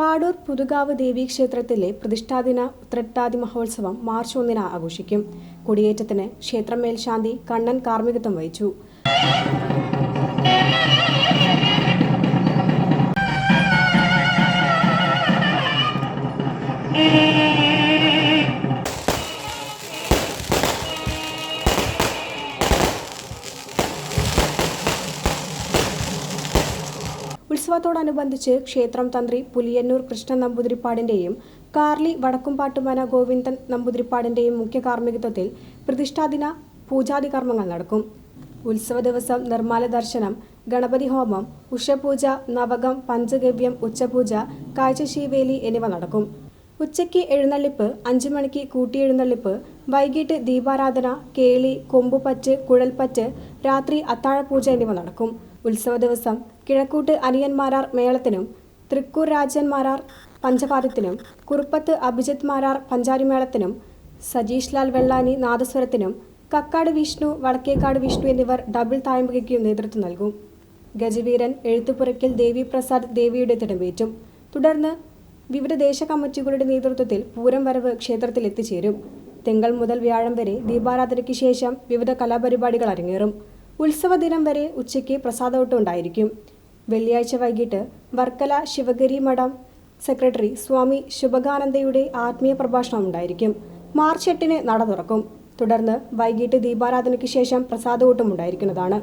പാടൂർ പുതുകാവ് ദേവീക്ഷേത്രത്തിലെ പ്രതിഷ്ഠാദിന ഉത്രട്ടാതി മഹോത്സവം മാർച്ച് ഒന്നിന് ആഘോഷിക്കും. കൊടിയേറ്റത്തിന് ക്ഷേത്രം മേൽശാന്തി കണ്ണൻ കാർമ്മികത്വം വഹിച്ചു. ഉത്സവത്തോടനുബന്ധിച്ച് ക്ഷേത്രം തന്ത്രി പുലിയന്നൂർ കൃഷ്ണൻ നമ്പൂതിരിപ്പാടിന്റെയും കാർലി വടക്കുംപാട്ടുമന ഗോവിന്ദൻ നമ്പൂതിരിപ്പാടിന്റെയും മുഖ്യ കാർമ്മികത്വത്തിൽ പ്രതിഷ്ഠാദിന പൂജാതി കർമ്മങ്ങൾ നടക്കും. ഉത്സവ ദിവസം നിർമ്മാല ദർശനം ഗണപതി ഹോമം ഉഷപൂജ നവകം പഞ്ചഗവ്യം ഉച്ചപൂജ കാഴ്ചശീവേലി എന്നിവ നടക്കും. ഉച്ചയ്ക്ക് എഴുന്നള്ളിപ്പ് അഞ്ചു മണിക്ക് കൂട്ടിയെഴുന്നള്ളിപ്പ് വൈകിട്ട് ദീപാരാധന കേളി കൊമ്പുപറ്റ് കുഴൽപ്പറ്റ് രാത്രി അത്താഴപൂജ എന്നിവ നടക്കും. ഉത്സവ ദിവസം കിഴക്കൂട്ട് അനിയന്മാരാർ മേളത്തിനും തൃക്കൂർ രാജന്മാരാർ പഞ്ചവാദ്യത്തിനും കുറുപ്പത്ത് അഭിജിത് മാരാർ പഞ്ചാരിമേളത്തിനും സജീഷ് ലാൽ വെള്ളാനി നാദസ്വരത്തിനും കക്കാട് വിഷ്ണു വടക്കേക്കാട് വിഷ്ണു എന്നിവർ ഡബിൾ തായ്മകയ്ക്ക് നേതൃത്വം നൽകും. ഗജവീരൻ എഴുത്തുപുരയ്ക്കൽ ദേവി പ്രസാദ് ദേവിയുടെ തിടമ്പേറ്റും. തുടർന്ന് വിവിധ ദേശ കമ്മിറ്റികളുടെ നേതൃത്വത്തിൽ പൂരം വരവ് ക്ഷേത്രത്തിൽ എത്തിച്ചേരും തിങ്കൾ മുതൽ വ്യാഴം വരെ ദീപാരാധനയ്ക്ക് ശേഷം വിവിധ കലാപരിപാടികൾ അരങ്ങേറും. ഉത്സവ ദിനം വരെ ഉച്ചയ്ക്ക് പ്രസാദോട്ടം ഉണ്ടായിരിക്കും വെള്ളിയാഴ്ച വൈകിട്ട് വർക്കല ശിവഗിരി മഠം സെക്രട്ടറി സ്വാമി ശുഭകാനന്ദയുടെ ആത്മീയ പ്രഭാഷണം ഉണ്ടായിരിക്കും. മാർച്ച് എട്ടിന് നട തുറക്കും. തുടർന്ന് വൈകിട്ട് ദീപാരാധനയ്ക്ക് ശേഷം പ്രസാദോട്ടം ഉണ്ടായിരിക്കുന്നതാണ്.